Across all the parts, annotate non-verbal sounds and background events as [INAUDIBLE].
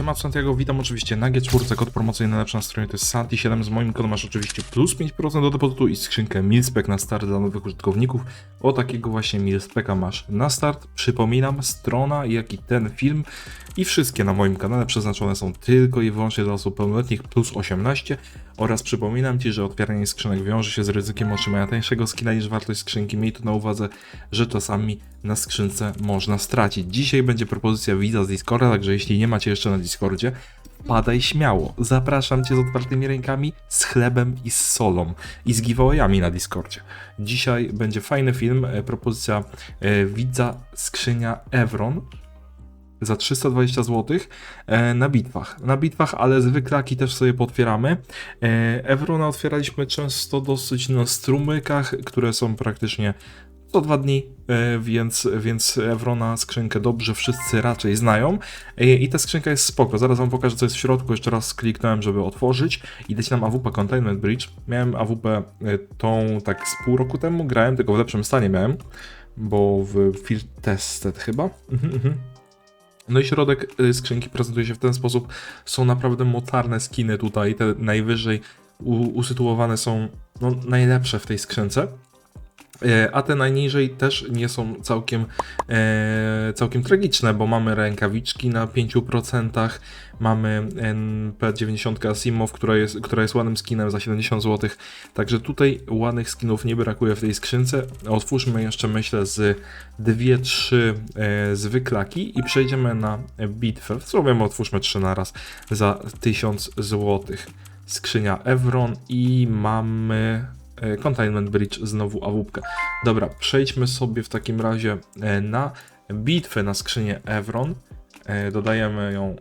Siema, Santiago, witam oczywiście na G4, kod promocyjny na stronie to jest Santi7, z moim kodem masz oczywiście plus 5% do depozytu i skrzynkę Milspec na start dla nowych użytkowników. O takiego właśnie Milspeca masz na start. Przypominam, strona jak i ten film i wszystkie na moim kanale przeznaczone są tylko i wyłącznie dla osób pełnoletnich plus 18 oraz przypominam Ci, że otwieranie skrzynek wiąże się z ryzykiem otrzymania tańszego skina niż wartość skrzynki. Miej to na uwadze, że czasami na skrzynce można stracić. Dzisiaj będzie propozycja widza z Discorda, także jeśli nie macie jeszcze na Discordzie, padaj śmiało. Zapraszam Cię z otwartymi rękami, z chlebem i z solą i z giveawayami na Discordzie. Dzisiaj będzie fajny film, e, propozycja e, widza skrzynia Evron za 320 zł e, na bitwach. Na bitwach, ale zwyklaki też sobie potwieramy. Evrona otwieraliśmy często dosyć na strumykach, które są praktycznie co dwa dni, e, więc, więc Evrona skrzynkę dobrze wszyscy raczej znają. E, I ta skrzynka jest spoko. Zaraz wam pokażę co jest w środku. Jeszcze raz kliknąłem, żeby otworzyć i dać nam AWP Containment Bridge. Miałem AWP e, tą tak z pół roku temu, grałem, tylko w lepszym stanie miałem, bo w Field Tested chyba. Mhm, mhm. No i środek skrzynki prezentuje się w ten sposób. Są naprawdę mocarne skiny tutaj. Te najwyżej usytuowane są no, najlepsze w tej skrzynce. E, A te najniżej też nie są całkiem, e, całkiem tragiczne, bo mamy rękawiczki na 5%, mamy NP90 Asimov, która jest, która jest ładnym skinem za 70 zł. Także tutaj ładnych skinów nie brakuje w tej skrzynce. Otwórzmy jeszcze, myślę, z 2-3 e, zwyklaki i przejdziemy na bitwę. W sumie otwórzmy 3 na raz za 1000 zł. Skrzynia Evron i mamy Containment Bridge, znowu awupkę. Dobra, przejdźmy sobie w takim razie e, na bitwę na skrzynię Evron. E, Dodajemy ją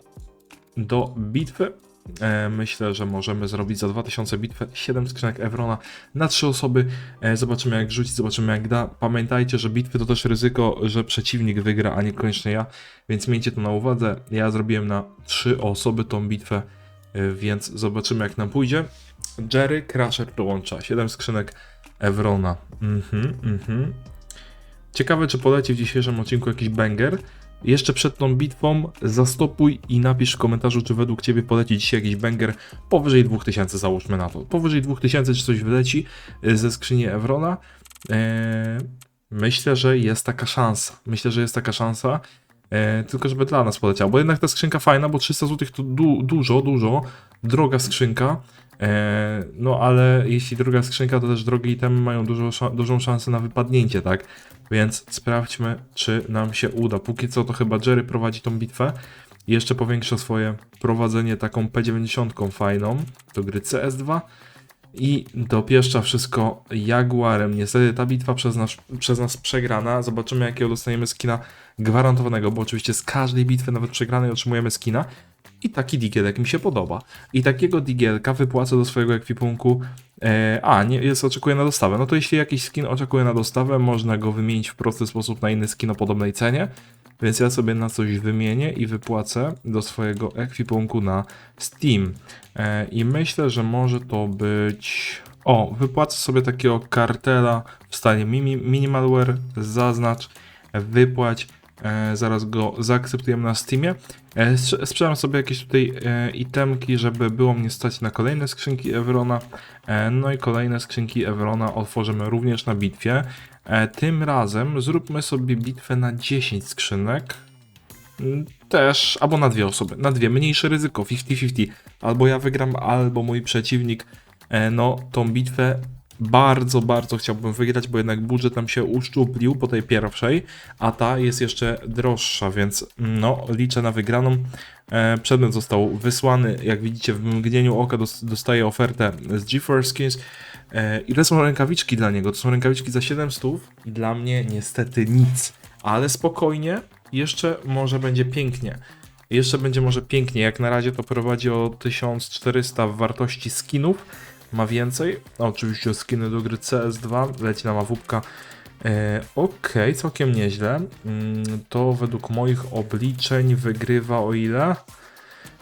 do bitwy. E, Myślę, że możemy zrobić za 2000 bitwę 7 skrzynek Evrona na 3 osoby. E, Zobaczymy jak rzucić, zobaczymy jak da. Pamiętajcie, że bitwy to też ryzyko, że przeciwnik wygra, a niekoniecznie ja, więc miejcie to na uwadze. Ja zrobiłem na 3 osoby tą bitwę, e, więc zobaczymy jak nam pójdzie. Jerry Crusher dołącza 7 skrzynek Evrona. Mhm, mhm. Ciekawe, czy poleci w dzisiejszym odcinku jakiś banger. Jeszcze przed tą bitwą zastopuj i napisz w komentarzu, czy według Ciebie poleci dzisiaj jakiś banger powyżej 2000, załóżmy na to. Powyżej 2000 czy coś wyleci y, ze skrzyni Evrona. Eee, myślę, że jest taka szansa. Myślę, że jest taka szansa. E, tylko żeby dla nas poleciał, bo jednak ta skrzynka fajna, bo 300 zł to du dużo, dużo, droga skrzynka. E, no ale jeśli droga skrzynka, to też drogie itemy mają dużo, dużą szansę na wypadnięcie, tak? Więc sprawdźmy, czy nam się uda. Póki co to chyba Jerry prowadzi tą bitwę. Jeszcze powiększa swoje prowadzenie taką P90 fajną do gry CS2 i dopieszcza wszystko Jaguarem. Niestety ta bitwa przez nas, przez nas przegrana. Zobaczymy jakiego dostaniemy skina gwarantowanego, bo oczywiście z każdej bitwy, nawet przegranej, otrzymujemy skina. I taki digielek mi się podoba. I takiego digielka wypłacę do swojego ekwipunku. E, a, nie, jest oczekuje na dostawę. No to jeśli jakiś skin oczekuje na dostawę, można go wymienić w prosty sposób na inny skin o podobnej cenie. Więc ja sobie na coś wymienię i wypłacę do swojego ekwipunku na Steam. E, I myślę, że może to być. O, wypłacę sobie takiego kartela w stanie mini, minimalware, zaznacz, wypłać. E, zaraz go zaakceptujemy na Steamie. E, sprzedam sobie jakieś tutaj e, itemki, żeby było mnie stać na kolejne skrzynki Evrona. No i kolejne skrzynki Evrona otworzymy również na bitwie. Tym razem zróbmy sobie bitwę na 10 skrzynek. Mm, Też, albo na dwie osoby. Na dwie, mniejsze ryzyko, 50-50. Albo ja wygram, albo mój przeciwnik. No, tą bitwę bardzo, bardzo chciałbym wygrać, bo jednak budżet nam się uszczuplił po tej pierwszej, a ta jest jeszcze droższa, więc no, liczę na wygraną. E, przedmiot został wysłany, jak widzicie w mgnieniu oka dos- dostaję ofertę z GeForce Skins. Ile są rękawiczki dla niego? To są rękawiczki za 700 i dla mnie niestety nic, ale spokojnie, jeszcze może będzie pięknie. Jeszcze będzie może pięknie, jak na razie to prowadzi o 1400 w wartości skinów, ma więcej. Oczywiście skiny do gry CS2, leci nam awupka. E, Okej, całkiem nieźle. Mm, To według moich obliczeń wygrywa o ile?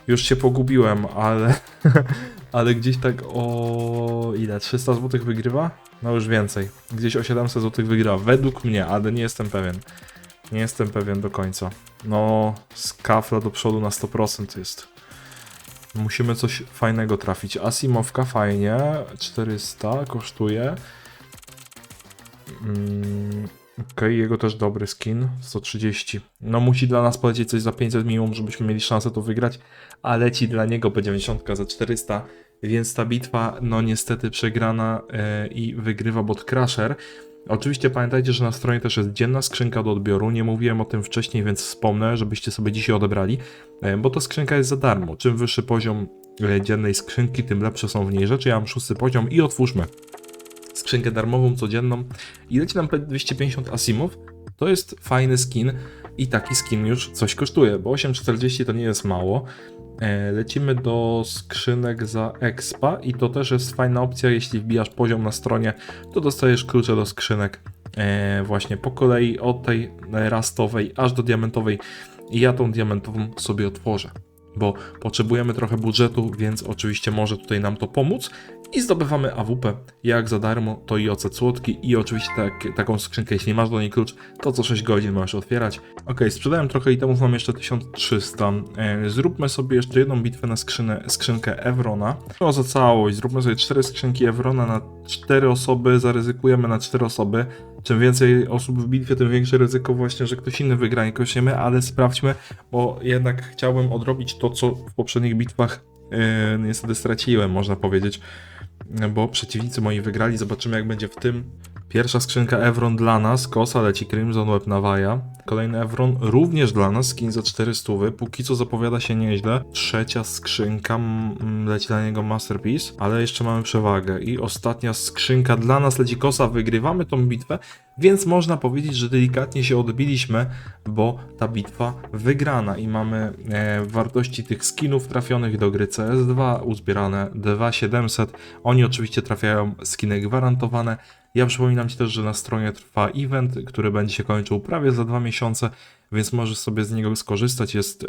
Już się pogubiłem, ale, [LAUGHS] ale gdzieś tak o ile? 300 zł wygrywa? No już więcej. Gdzieś o 700 zł wygrywa, według mnie, ale nie jestem pewien. Nie jestem pewien do końca. No, z kafla do przodu na 100% jest. Musimy coś fajnego trafić. Asimowka fajnie, 400 kosztuje. Mm, Okej, jego też dobry skin, 130. No musi dla nas polecieć coś za 500 minimum, żebyśmy mieli szansę to wygrać, a leci dla niego P90 za 400, więc ta bitwa no niestety przegrana e, i wygrywa bot Crusher. Oczywiście pamiętajcie, że na stronie też jest dzienna skrzynka do odbioru. Nie mówiłem o tym wcześniej, więc wspomnę, żebyście sobie dzisiaj odebrali, e, bo ta skrzynka jest za darmo. Czym wyższy poziom e, dziennej skrzynki, tym lepsze są w niej rzeczy. Ja mam szósty poziom i otwórzmy skrzynkę darmową, codzienną i leci nam 250 asimów. To jest fajny skin i taki skin już coś kosztuje, bo 8,40 to nie jest mało. E, Lecimy do skrzynek za expa i to też jest fajna opcja, jeśli wbijasz poziom na stronie, to dostajesz klucze do skrzynek e, właśnie po kolei od tej rastowej aż do diamentowej. I ja tą diamentową sobie otworzę, bo potrzebujemy trochę budżetu, więc oczywiście może tutaj nam to pomóc i zdobywamy AWP jak za darmo, to i ocet słodki i oczywiście tak, taką skrzynkę, jeśli masz do niej klucz, to co 6 godzin możesz otwierać. Ok, sprzedałem trochę itemów, mam jeszcze 1300. E, zróbmy sobie jeszcze jedną bitwę na skrzynę, skrzynkę Evrona. No za całość, zróbmy sobie 4 skrzynki Evrona na 4 osoby, zaryzykujemy na 4 osoby. Czym więcej osób w bitwie, tym większe ryzyko właśnie, że ktoś inny wygra, nie my, ale sprawdźmy, bo jednak chciałbym odrobić to, co w poprzednich bitwach e, niestety straciłem, można powiedzieć bo przeciwnicy moi wygrali. Zobaczymy, jak będzie w tym. Pierwsza skrzynka Evron dla nas, kosa leci Crimson Web Nawaja. Kolejny Evron również dla nas, skin za 400. Póki co zapowiada się nieźle. Trzecia skrzynka leci dla niego Masterpiece, ale jeszcze mamy przewagę. I ostatnia skrzynka dla nas leci kosa. Wygrywamy tą bitwę, więc można powiedzieć, że delikatnie się odbiliśmy, bo ta bitwa wygrana i mamy e, wartości tych skinów trafionych do gry CS2 uzbierane 2700. Oni oczywiście trafiają skiny gwarantowane. Ja przypominam Ci też, że na stronie trwa event, który będzie się kończył prawie za dwa miesiące, więc możesz sobie z niego skorzystać. Jest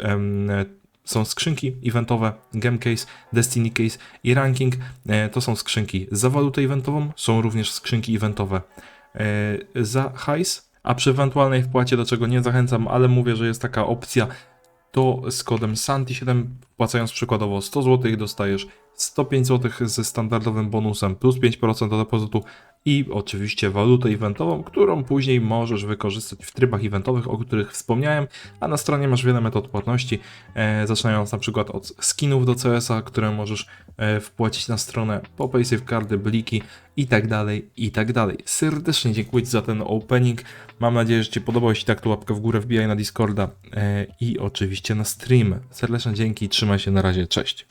są skrzynki eventowe, Game Case, Destiny Case i Ranking. E, To są skrzynki za walutę eventową, są również skrzynki eventowe e, za hajs, a przy ewentualnej wpłacie, do czego nie zachęcam, ale mówię, że jest taka opcja, to z kodem SANTI7 wpłacając przykładowo 100 zł dostajesz 105 zł ze standardowym bonusem plus 5% do depozytu i oczywiście walutę eventową, którą później możesz wykorzystać w trybach eventowych, o których wspomniałem, a na stronie masz wiele metod płatności, e, zaczynając na przykład od skinów do CS-a, które możesz e, wpłacić na stronę po paysafe karty, bliki i tak dalej, i tak dalej. Serdecznie dziękuję Ci za ten opening. Mam nadzieję, że Ci podobał. Jeśli tak, to łapkę w górę, wbijaj na Discorda e, i oczywiście na stream. Serdeczne dzięki, trzymaj się, na razie, cześć.